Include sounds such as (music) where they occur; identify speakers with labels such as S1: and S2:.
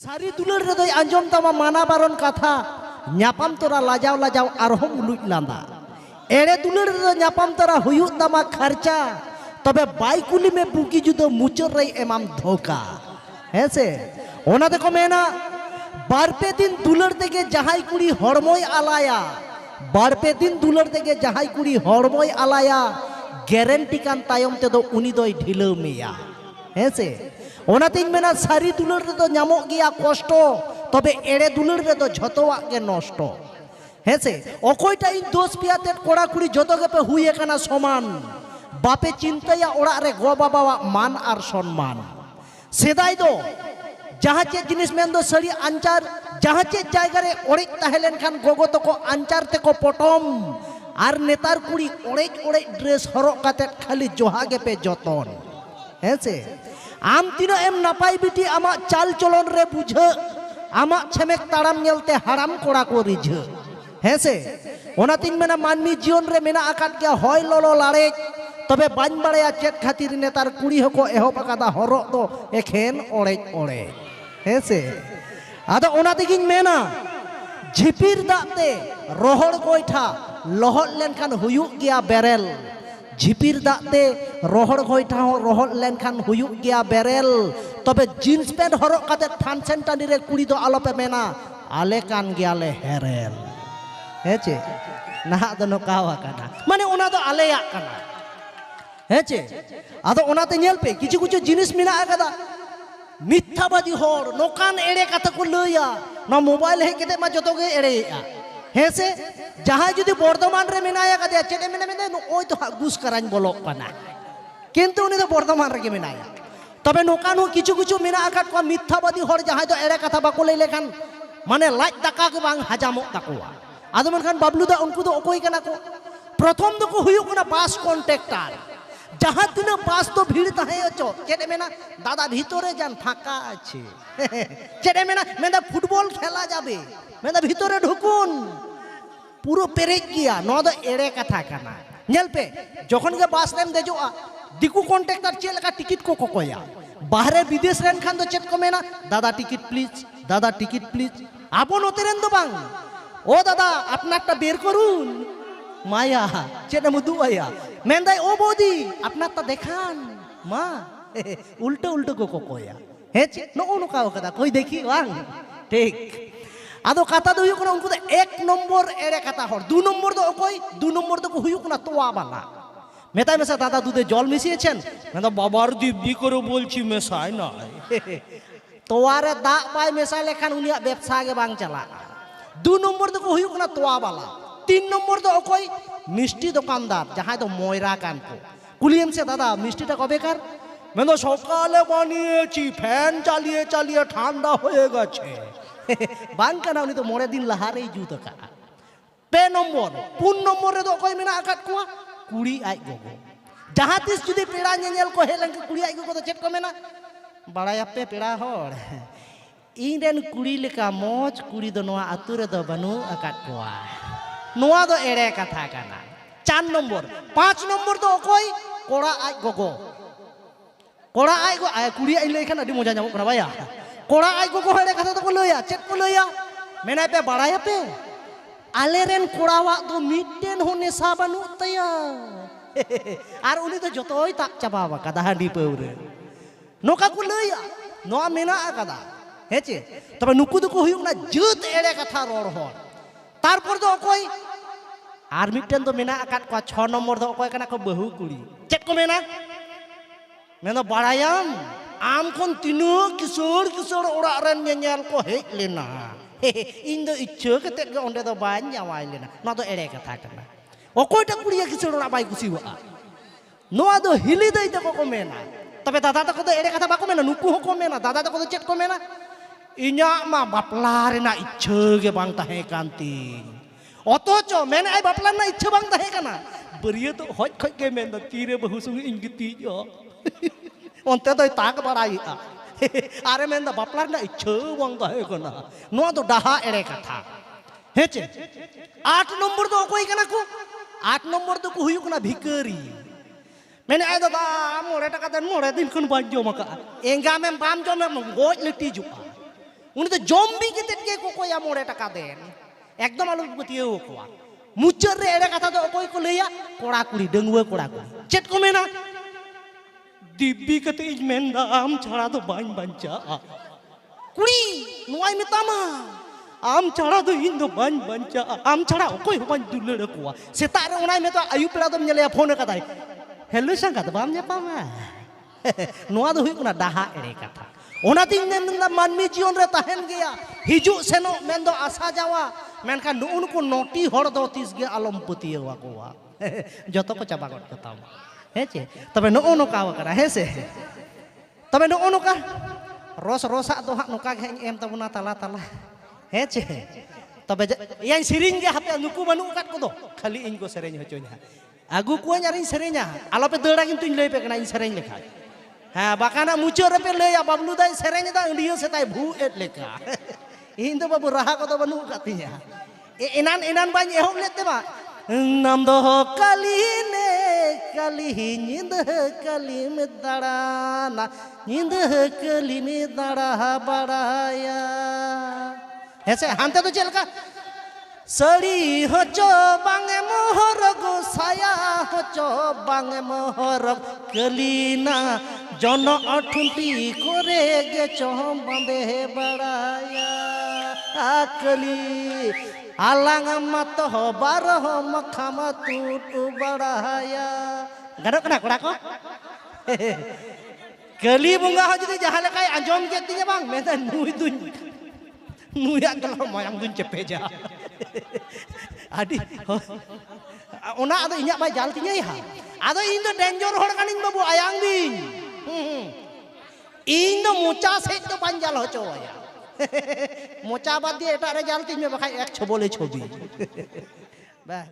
S1: ᱥᱟᱨᱤ ᱫᱩᱞᱟᱹᱲ ᱨᱮᱫᱚᱭ ᱟᱸᱡᱚᱢ ᱛᱟᱢᱟ ᱢᱟᱱᱟ ᱵᱟᱨᱚᱱ ᱠᱟᱛᱷᱟ ᱧᱟᱯᱟᱢ ᱛᱚᱨᱟ ᱞᱟᱡᱟᱣ ᱞᱟᱡᱟᱣ ᱟᱨᱦᱚᱸ ᱩᱞᱩᱡ ᱞᱟᱸᱫᱟ ᱮᱲᱮ ᱫᱩᱞᱟᱹᱲ ᱨᱮᱫᱚ ᱧᱟᱯᱟᱢ ᱛᱚᱨᱟ ᱦᱩᱭᱩᱜ ᱛᱟᱢᱟ ᱠᱷᱟᱨᱪᱟ ᱛᱚᱵᱮ ᱵᱟᱭ ᱠᱩᱞᱤ ᱢᱮ ᱵᱩᱜᱤ ᱡᱩᱫᱟᱹ ᱢᱩᱪᱟᱹᱫ ᱨᱮᱭ ᱮᱢᱟᱢ ᱫᱷᱳᱠᱟ ᱦᱮᱸ ᱥᱮ ᱚᱱᱟ ᱛᱮᱠᱚ ᱢᱮᱱᱟ ᱵᱟᱨᱯᱮ ᱫᱤᱱ ᱫᱩᱞᱟᱹᱲ ᱛᱮᱜᱮ ᱡᱟᱦᱟᱸᱭ ᱠᱩᱲᱤ ᱦᱚᱲᱢᱚᱭ ᱟᱞᱟᱭᱟ ᱵᱟᱨᱯᱮ ᱫᱤᱱ ᱫᱩᱞᱟᱹᱲ ᱛᱮᱜᱮ ᱡᱟᱦᱟᱸᱭ ᱠᱩᱲᱤ ᱦᱚᱲᱢᱚᱭ ᱟᱞᱟᱭᱟ ᱜᱮᱨᱮᱱᱴᱤ ᱠᱟᱱ ᱛᱟᱭᱚᱢ ᱛᱮᱫᱚ ᱩᱱᱤ ᱫᱚᱭ ᱰᱷᱤᱞᱟᱹᱣ ᱢᱮᱭᱟ ᱦᱮᱸ ᱥᱮ ᱚᱱᱟᱛᱤᱧ ᱢᱮᱱᱟ ᱥᱟᱹᱨᱤ ᱫᱩᱞᱟᱹᱲ ᱨᱮᱫᱚ ᱧᱟᱢᱚᱜ ᱜᱮᱭᱟ ᱠᱚᱥᱴᱚ ᱛᱚᱵᱮ ᱮᱲᱮ ᱫᱩᱞᱟᱹᱲ ᱨᱮᱫᱚ ᱡᱷᱚᱛᱚᱣᱟᱜ ᱜᱮ ᱱᱚᱥᱴᱚ ᱦᱮᱸ ᱥᱮ ᱚᱠᱚᱭᱴᱟᱜ ᱤᱧ ᱫᱳᱥ ᱯᱮᱭᱟᱛᱮᱫ ᱠᱚᱲᱟ ᱠᱩᱲᱤ ᱡᱚᱛᱚ ᱜᱮᱯᱮ ᱦᱩᱭ ᱟᱠᱟᱱᱟ ᱥᱚᱢᱟᱱ ᱵᱟᱯᱮ ᱪᱤᱱᱛᱟᱹᱭᱟ ᱚᱲᱟᱜ ᱨᱮ ᱜᱚ ᱵᱟᱵᱟᱣᱟᱜ ᱢᱟᱱ ᱟᱨ ᱥᱚᱱᱢᱟᱱ ᱥᱮᱫᱟᱭ ᱫᱚ ᱡᱟᱦᱟᱸ ᱪᱮᱫ ᱡᱤᱱᱤᱥ ᱢᱮᱱᱫᱚ ᱥᱟᱹᱲᱤ ᱟᱧᱪᱟᱨ ᱡᱟᱦᱟᱸ ᱪᱮᱫ ᱡᱟᱭᱜᱟ ᱨᱮ ᱚᱲᱮᱡ ᱛᱟᱦᱮᱸ ᱞᱮᱱᱠᱷᱟᱱ ᱜᱚᱜᱚ ᱛᱟᱠᱚ ᱟᱧᱪᱟᱨ ᱛᱮᱠᱚ ᱯᱚᱴᱚᱢ ᱟᱨ ᱱᱮᱛᱟᱨ ᱠᱩᱲᱤ ᱚᱲᱮᱡ ᱚᱲᱮᱡ ᱰᱨᱮᱥ ᱦᱚᱨᱚᱜ ᱠᱟᱛᱮᱫ ᱠᱷᱟᱹᱞᱤ ᱡᱚᱦᱟ ᱜᱮᱯᱮ ᱡᱚᱛᱚᱱ হ্যাঁ আম তিনো এম নাপাই বিটি আমা চাল চলন রে বুঝে, আমা ছেমেক তাড়াম ñeলতে হারাম কোড়া কো রিঝে হ্যাঁ ওনাতিন মেনা মানমি জীবন রে মেনা আকাত গিয়া হয় ললো লাড়েজ তবে বাñ বাড়ায়া চেত খাতির নেতার কুড়ি হকো এহব আকাদা হরক দো এখেন অড়েজ অড়েজ হ্যাঁ আদো ওনা তেগিᱧ মেনা, ঝিপির দাঁতে রহড় গয়ঠা লহদ লেনখান হুয়ুᱜ গিয়া বেরেল। ঝিপির দাঁতে রহড় ঘইটা হন রহড় লেনখান হুয়ুক গিয়া বেরেল তবে জিন্স প্যান্ট হরক কাতে থান সেন্টানি রে কুড়ি দো আলোপে মেনা, আলে কান গিয়ালে হেরেল। হেঁচে? না দো নকাওয়া মানে ওনা দো আলেয়া কানা। হেচে? আদো ওনাতে নেলপে কিছু কিছু জিনিস মিনা আকাদা মিথ্যাবাদী হর, নোকান এড়ে কাতে কো লইয়া, না মোবাইল হে কেতে মা যতগে এড়েয়া হেসে যাহাই যদি বর্ধমান রে মেনায়া কাদে চেটে মেনে মেনে ওই তো গুস করাñ বলক কানা কিন্তু উনি তো বর্ধমান রেগে মেনায়া তবে নোকান কিছু কিছু মেনা আকাত কো মিথ্যাবাদী হর যাহাই তো এড়ে কথা বাকো লই লেখান মানে লাজ দাকা বাং হাজামক তাকোয়া আদো মেনখান বাবলু দা উনকু তো অকই কানা কো প্রথম দো কো হুয়ুগ কানা বাস কন্ট্রাক্টর যাহা তিনা বাস তো ভিড় তাহে অচ চেটে মেনা? দাদা ভিতরে যান, ফাঁকা আছে। (laughs) চেটে মেনা? মেদা ফুটবল খেলা যাবে। মেদা ভিতরে ঢুকুন। পুরো পেরেক গিয়া, নদ এড়ে কথা কানা पे যখন গে বাস রেম দেজোआ দিকু কন্ট্রাক্টর চে লেকা টিকিট কো ককয়া বাহরে বিদেশ রেন খান দো চেত কো মেনা, দাদা টিকিট প্লিজ দাদা টিকিট প্লিজ আবো নতে রেন দো বাং। ও দাদা, আপনারটা বের করুন। মায়া চেটে মুদু আয়া মেন্দায় ও বৌদি আপনার তা দেখান মা উল্টো উল্টো কো কোয়া হে নো কা কথা কই দেখি ওয়াং ঠিক ᱟᱫᱚ ᱠᱟᱛᱷᱟ ᱫᱚ ᱦᱩᱭᱩᱜ ᱠᱟᱱᱟ ᱩᱱᱠᱩ ᱫᱚ ᱮᱠ ᱱᱚᱢᱵᱚᱨ ᱮᱲᱮ ᱠᱟᱛᱷᱟ ᱦᱚᱲ ᱫᱩ ᱱᱚᱢᱵᱚᱨ ᱫᱚ ᱚᱠᱚᱭ ᱫᱩ ᱱᱚᱢᱵᱚᱨ ᱫᱚᱠᱚ ᱦᱩᱭᱩᱜ ᱠᱟᱱᱟ ᱛᱚᱣᱟ ᱵᱟᱞᱟ ᱢᱮᱛᱟᱭ ᱢᱮᱥᱟ ᱫᱟᱫᱟ ᱫᱩᱫᱮ ᱡᱚᱞ ᱢᱤᱥᱤᱭᱮছেন ᱢᱮᱱᱫᱟ ᱵᱟᱵᱟᱨ দিব্যি করে বলছি মেশাই না তোয়া রে দাগ বাই মেশাই লেখান উনিয়াᱜ ব্যবসা ᱜᱮ ᱵᱟᱝ ᱪᱟᱞᱟᱜᱼᱟ ᱫᱩ ᱱᱚᱢᱵᱚᱨ ᱫᱚᱠᱚ ᱦᱩᱭᱩᱜ ᱠᱟᱱᱟ ᱛᱚᱣᱟ ᱵᱟᱞᱟ তিন নম্বর তো অকই মিষ্টি দোকানদার, যাহাই তো ময়রা কানকো কুলিয়েমছে দাদা, মিষ্টিটা কবেকার? মানে সকালে বানিয়েছি, ফ্যান চালিয়ে চালিয়ে ঠান্ডা হয়ে গেছে। (laughs) বাংকা না উনি তো মরে দিন লাহারেই জুতো পে নম্বর, পুন নম্বরে তো অকই মেনা আকাত কোয়া, কুড়ি আজ গগো। যাহা তিস যদি পেড়া নেল কো হেলেন কুড়ি আজ গগো তো চেট কমে না বাড়াইয়াপে পেড়া হড়। ইংরেন কুড়ি লেখা মজ, কুড়ি দো নোয়া আতুরে দো বানু আকাত কোয়া। নোয়া দো এড়ে কথা কানা চার নম্বর পাঁচ নম্বর দো অকয় কড়া আজ গগো কড়া আজ গো কুড়ি আজ লাই খান আদি মজা নামক না ভাইয়া কড়া আজ গগো এড়ে কথা তো কো লইয়া চেত কো লইয়া মেনাই পে বাড়াই পে আলে রেন কড়াওয়া তো মিটেন হনে সাবানু বানু আর উনি তো যতই তাক চাবা চাপা কাদা হাঁডি পাউরে নোকা কো লইয়া নোয়া মেনা কাদা হেচে তবে নুকু দুকু হুয়ুক না জুত এড়ে কথা রড় হড় ᱛᱟᱨᱯᱚᱨ ᱫᱚ ᱚᱠᱚᱭ ᱟᱨ ᱢᱤᱫᱴᱮᱱ ᱫᱚ ᱢᱮᱱᱟᱜ ᱟᱠᱟᱫ ᱠᱚᱣᱟ ᱪᱷᱚ ᱱᱚᱢᱵᱚᱨ ᱫᱚ ᱚᱠᱚᱭ ᱠᱟᱱᱟ ᱠᱚ ᱵᱟᱹᱦᱩ ᱠᱩᱲᱤ ᱪᱮᱫ ᱠᱚ ᱢᱮᱱᱟ ᱢᱮᱱᱫᱚ ᱵᱟᱲᱟᱭᱟᱢ ᱟᱢ ᱠᱷᱚᱱ ᱛᱤᱱᱟᱹᱜ ᱠᱤᱥᱟᱹᱬ ᱠᱤᱥᱟᱹᱬ ᱚᱲᱟᱜ ᱨᱮᱱ ᱧᱮᱧᱮᱞ ᱠᱚ ᱦᱮᱡ ᱞᱮᱱᱟ ᱤᱧ ᱫᱚ ᱤᱪᱪᱷᱟᱹ ᱠᱟᱛᱮᱫ ᱜᱮ ᱚᱸᱰᱮ ᱫᱚ ᱵᱟᱹᱧ ᱡᱟᱶᱟᱭ ᱞᱮᱱᱟ ᱱᱚᱣᱟ ᱫᱚ ᱮᱲᱮ ᱠᱟᱛᱷᱟ ᱠᱟᱱᱟ ᱚᱠᱚᱭᱴᱟᱜ ᱠᱩᱲᱤᱭᱟ ᱠᱤᱥᱟᱹᱬ ᱚᱲᱟᱜ ᱵᱟᱭ ᱠᱩᱥᱤᱣᱟᱜᱼᱟ ᱱᱚᱣᱟ ᱫᱚ ᱦᱤᱞᱤ ᱫᱟᱹᱭ ᱛᱟᱠᱚ ᱠᱚ ᱢᱮᱱᱟ ᱛᱚᱵᱮ ᱫᱟᱫᱟ ᱛᱟᱠᱚ ᱫᱚ ᱮᱲᱮ ᱠᱟᱛᱷᱟ ᱵᱟᱠᱚ ᱢᱮᱱᱟ ᱱᱩᱠᱩ ᱦᱚᱸᱠᱚ ᱢᱮᱱᱟ ᱫᱟᱫᱟ ᱛᱟᱠᱚ ᱫᱚ ᱪᱮᱫ ᱠᱚ ᱢᱮᱱᱟ ᱤᱧᱟᱹᱜ ᱢᱟ ᱵᱟᱯᱞᱟ ᱨᱮᱱᱟᱜ ᱤᱪᱪᱷᱟᱹ ᱜᱮ ᱵᱟᱝ ᱛᱟᱦᱮᱸ ᱠᱟᱱ ᱛᱤᱧ ᱚᱛᱚᱪᱚ ᱢᱮᱱᱮᱫ ᱵᱟᱯᱞᱟ ᱨᱮᱱᱟᱜ ᱤᱪᱪᱷᱟᱹ ᱵᱟᱝ ᱛᱟᱦᱮᱸ ᱠᱟᱱᱟ ᱵᱟᱹᱨᱭᱟᱹᱛᱚᱜ ᱦᱚᱡ ᱠᱷᱚᱡ ᱜᱮ ᱢᱮᱱᱫᱟ ᱛᱤᱨᱮ ᱵᱟᱹᱦᱩ ᱥᱚᱸᱜᱮ ᱤᱧ ᱜᱤᱛᱤᱡᱚᱜ ᱚᱱᱛᱮ ᱫᱚᱭ ᱛᱟᱠ ᱵᱟᱲᱟᱭᱮᱜᱼᱟ ᱟᱨᱮ ᱢᱮᱱᱫᱟ ᱵᱟᱯᱞᱟ ᱨᱮᱱᱟᱜ ᱤᱪᱪᱷᱟᱹ ᱵᱟᱝ ᱛᱟᱦᱮᱸ ᱠᱟᱱᱟ ᱱᱚᱣᱟ ᱫᱚ ᱰᱟᱦᱟ ᱮᱲᱮ ᱠᱟᱛᱷᱟ ᱦᱮᱸᱪᱮ ᱟᱴ ᱱᱚᱢᱵᱚᱨ ᱫᱚ ᱚᱠᱚᱭ ᱠᱟᱱᱟ ᱠᱚ ᱟᱴ ᱱᱚᱢᱵᱚᱨ ᱫᱚᱠᱚ ᱦᱩᱭᱩᱜ ᱠᱟᱱᱟ ᱵᱷᱤᱠᱟᱹᱨᱤ ᱢᱮᱱᱮᱫ ᱟᱭ ᱫᱟᱫᱟ ᱢᱚᱬᱮ ᱴᱟᱠᱟ ᱛᱮ ᱢᱚᱬᱮ ᱫᱤᱱ ᱠᱷᱚᱱ ᱵᱟᱹᱧ ᱡᱚᱢ ᱟᱠᱟᱜᱼᱟ ᱮᱸᱜᱟᱢᱮᱢ ᱵᱟᱢ ᱡᱚᱢᱮᱢ ᱜᱚᱡ ᱞᱤᱴᱤᱡᱚᱜᱼᱟ উনি তো জম্বিকে তেটকে কোকোয়া মোড়ে টাকা দেন। একদম আলোকপতিও কোয়া। মুচর রে, এড়ে কথা তো কই কলইয়া কোড়াকুড়ি ডেঙ্গুয়ে কোড়াকুড়ি চেট কমে না। দিব্যি কতে ইজ মেনদা আম ছড়া তো বাঁচ বাঁচা কুড়ি, নোয়াই মেতামা আম ছাড়া তো ইন তো বাঁচ বাঁচা আম ছাড়া কই বাঁচ দুলড়ে কোয়া। সেতা রে ওনাই মেতো আয়ু পেড়া তো নেলে ফোন কাদাই হ্যালো সাঙ্গাত বাম নে পামা? (laughs) নোয়া তো হুই কোনা, ডাহা এড়ে কথা। ᱚᱱᱟᱛᱤᱧ ᱢᱮᱱᱫᱟ ᱢᱟᱹᱱᱢᱤ ᱡᱤᱭᱚᱱ ᱨᱮ ᱛᱟᱦᱮᱱ ᱜᱮᱭᱟ ᱦᱤᱡᱩᱜ ᱥᱮᱱᱚᱜ ᱢᱮᱱᱫᱚ ᱟᱥᱟ ᱡᱟᱣᱟ ᱢᱮᱱᱠᱷᱟᱱ ᱱᱩᱜᱼᱩ ᱱᱩᱠᱩ ᱱᱚᱴᱤ ᱦᱚᱲ ᱫᱚ ᱛᱤᱥ ᱜᱮ ᱟᱞᱚᱢ ᱯᱟᱹᱛᱭᱟᱹᱣ ᱟᱠᱚᱣᱟ (laughs) ᱡᱚᱛᱚ ᱠᱚ ᱪᱟᱵᱟ ᱜᱚᱫ ᱠᱟᱛᱟᱢᱟ ᱦᱮᱸ ᱪᱮ ᱛᱚᱵᱮ ᱱᱚᱜᱼᱚ ᱱᱚᱝᱠᱟ ᱟᱠᱟᱱᱟ ᱦᱮᱸ ᱥᱮ ᱛᱚᱵᱮ ᱱᱚᱜᱼᱚ ᱱᱚᱝᱠᱟ ᱨᱚᱥ ᱨᱚᱥᱟᱜ ᱫᱚ ᱦᱟᱸᱜ ᱱᱚᱝᱠᱟ ᱜᱮ ᱦᱟᱸᱜ ᱤᱧ ᱮᱢ ᱛᱟᱵᱚᱱᱟ ᱛᱟᱞᱟ ᱛᱟᱞᱟ ᱦᱮᱸ ᱪᱮ ᱛᱚᱵᱮ ᱡᱟ- ᱤᱧ ᱥᱮᱨᱮᱧ ᱜᱮ ᱦᱟᱯᱮ ᱱᱩᱠᱩ ᱵᱟᱹᱱᱩᱜ ᱟᱠᱟᱫ ᱠᱚᱫᱚ ᱠᱷᱟᱹᱞᱤ ᱤᱧ ᱠᱚ ᱥᱮᱨᱮᱧ ᱦᱚᱪᱚᱧᱟ ᱟᱹᱜᱩ ᱠᱚᱣᱟᱧ ᱟᱨᱤᱧ ᱥᱮᱨᱮᱧᱟ ᱟᱞᱚᱯᱮ ᱫᱟᱹᱲᱟ ᱠᱤᱱᱛᱩᱧ ᱞᱟᱹᱭ ᱯᱮ ᱠᱟᱱᱟ ᱤᱧ ᱥᱮᱨᱮᱧ ᱞᱮᱠᱷᱟᱡ ᱦᱮᱸ ᱵᱟᱠᱟᱱᱟ ᱢᱩᱪᱟᱹᱫ ᱨᱮᱯᱮ ᱞᱟᱹᱭᱟ ᱵᱟᱵᱞᱩ ᱫᱟᱭ ᱥᱮᱨᱮᱧ ᱮᱫᱟ ᱩᱰᱤᱭᱟᱹ ᱥᱮᱛᱟᱭ ᱵᱷᱩ ᱮᱫ ᱞᱮᱠᱟ ᱤᱧ ᱫᱚ ᱵᱟᱹᱵᱩ ᱨᱟᱦᱟ ᱠᱚᱫᱚ ᱵᱟᱹᱱᱩᱜ ᱟᱠᱟᱫ ᱛᱤᱧᱟ ᱮᱱᱟᱱ ᱮᱱᱟᱱ ᱵᱟᱹᱧ ᱮᱦᱚᱵ ᱞᱮᱫ ᱛᱮᱢᱟ ᱱᱟᱢ ᱫᱚ ᱠᱟᱞᱤᱱᱮ ᱠᱟᱞᱤ ᱧᱤᱫᱟᱹ ᱠᱟᱞᱤᱢ ᱫᱟᱬᱟᱱᱟ ᱧᱤᱫᱟᱹ ᱠᱟᱞᱤᱢ ᱫᱟᱬᱟ ᱵᱟᱲᱟᱭᱟ ᱦᱮᱸᱥᱮ ᱦᱟᱱᱛᱮ ᱫᱚ ᱪᱮᱫ ᱞᱮᱠᱟ ᱥᱟᱹᱲᱤ ᱦᱚᱪᱚ ᱵᱟᱝ ᱮᱢ ᱦᱚᱨᱚᱜ ᱥᱟᱭᱟ ᱦᱚᱪᱚ ᱵᱟᱝ ᱮᱢ ᱦᱚᱨᱚᱜ ᱠᱟᱞᱤᱱᱟ জন অঠুটি করে গেছ বাঁধে বাড়ায়া আকলি আলাং মাত বার মখামা তুটু বাড়ায়া গানক না কোড়া কো kali bunga ho jadi jahal kai jatinya bang meta nui dun nui agak moyang dun cepeja adi ona ada inyak bai jaltinya ya ada indo danger hor kaning babu ayang ding ᱤᱧ ᱫᱚ ᱢᱚᱪᱟ ᱥᱮᱡ ᱫᱚ ᱵᱟᱹᱧ ᱡᱟᱞ ᱦᱚᱪᱚᱣᱟᱭᱟ ᱢᱚᱪᱟ ᱵᱟᱫ ᱫᱤᱭᱮ ᱮᱴᱟᱜ ᱨᱮ ᱡᱟᱞ ᱛᱤᱧ ᱢᱮ ᱵᱟᱠᱷᱟᱡ ᱮᱠ ᱪᱷᱚᱵᱚᱞᱮ ᱪᱷᱚᱵᱤ ᱵᱟᱥ